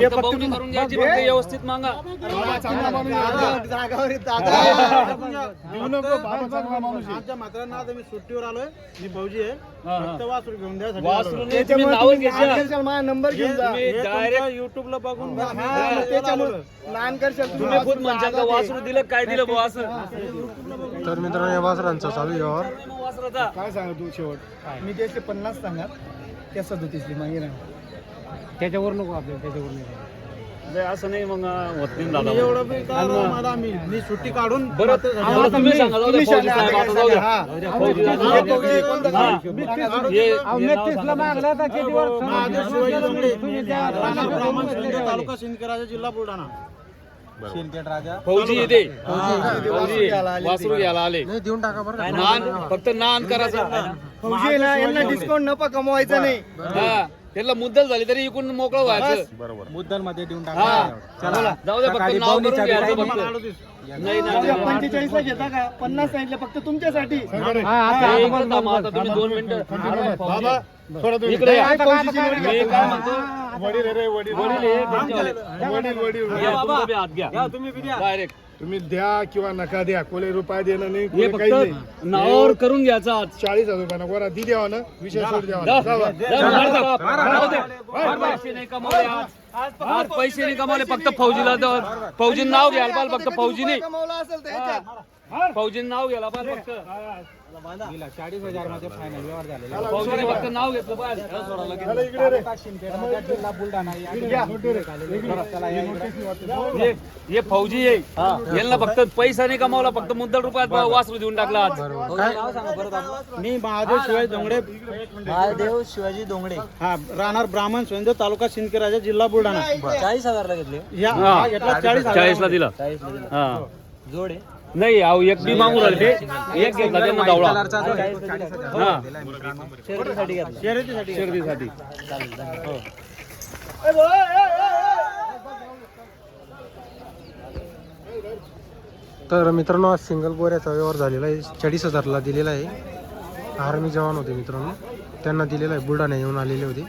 फक्त बवणी करून घ्यायची फक्त व्यवस्थित मागा. जागावर. आमच्या म्हाताऱ्यांना आता मी सुट्टीवर आलोय. मी भाऊजी आहे. फक्त वासरू घेऊन द्या वासरू तुम्ही माझा नंबर घेऊन जा. युट्यूबला बघून हा, करशाल तुम्ही वासरू म्हणशाल का. वासरू दिलं काय दिलं असं? तर मित्रांनो या वासरांचा चालू वासराचा काय सांगा तू शेवट? मी त्याचे पन्नास सांगा. त्या सदोतीसली मागे राहा त्याच्यावर नको आपल्याला त्याच्यावर नाही, असं नाही मग होत नाही मी दादा एवढं बी काय राव मला मी मी सुट्टी काढून बरं एवढं तुम्ही सांगा जाऊ द्या, तुम्ही फौजी सांगा, साहेब, आता आता काय जाऊ द्या. सांगा, जाऊ द्या, हा. फौजी साहेब. फौजी कोणतं. गाव? मी काय सांगू? नाव सांगा. महादेव शिवाजी जोंगडे. राणा ब्राह्मण शिंदे, तालुका सिंदखेड जिल्हा बुलढाणा. फौजी येते फौजी वासरू घ्यायला आले नाही देऊन टाका बरं. नान फक्त नान करायचं यांना डिस्काउंट नफा कमवायचा नाही. हा त्याला मुद्दल झाली तरी इकडून मोकळं व्हायचं. मुद्दलमध्ये देऊन हा. चला. जाऊ द्या फक्त नाव करून घ्यायचं फक्त. नाही नाही पंचेचाळीस ला घेता का? पन्नास सांगितलं फक्त तुमच्यासाठी. हे इकडं थांबा, आता तुम्ही दोन मिनिटं बाबा थोडं तुम्ही. इकडे या. काय फौजीची निवड मी करता? काय म्हणतो? वडील आहे रे वडील. वडील हे त्यांच्यावाले. वडील वडील. या, तुमचा बी हात घ्या. डायरेक्ट तुम्ही द्या किंवा नका द्या. कोणी रुपये देणं नाही हे कोणी काही नाही. फक्त नावावर करून घ्यायचं आज. चाळीस हजार रुपयानं गोरा दी द्यावा ना विषय सोड द्यावा. जावा. दे. पैसे नाही कमावले आज. आज पैसे नाही कमावले फक्त फौजीला द- फौजीनं नाव घ्यायला फक्त फौजीने. कमावला असेल फौजीने नाव घ्यायला पाहिजे फक्त. चाळीस हजारमध्ये फायनल व्यवहार झालेला. फौजीने फक्त नाव घेतलं जिल्हा बुलढाणा या. चला या इकडे. हे. हे फौजी आहे यांना फक्त पैसा नाही कमावला फक्त मुद्दल रुपयात वासरू देऊन टाकला आज. मी महादेव शिवाजी डोंगडे महादेव शिवाजी दोंगडे. हा राहणार ब्राह्मण स्वयं तालुका सिंदखेड जिल्हा बुलढाणा. चाळीस हजारला घेतले. या हा. हा घेतला चाळीस हजार. चाळीसला दिला. चाळीस ला दिले. हा. जोड आहे. नाही अहो एक बी मागून राहिले. ते एक घेतला त्यांना धावला हा. शर्यतीसाठी शर्यतीसाठी. हो. तर मित्रांनो आज सिंगल गोऱ्याचा व्यवहार झालेला आहे. चाळीस हजारला दिलेला आहे. आर्मी जवान होते मित्रांनो. त्यांना दिलेला आहे. बुलढाणा येऊन आलेले होते.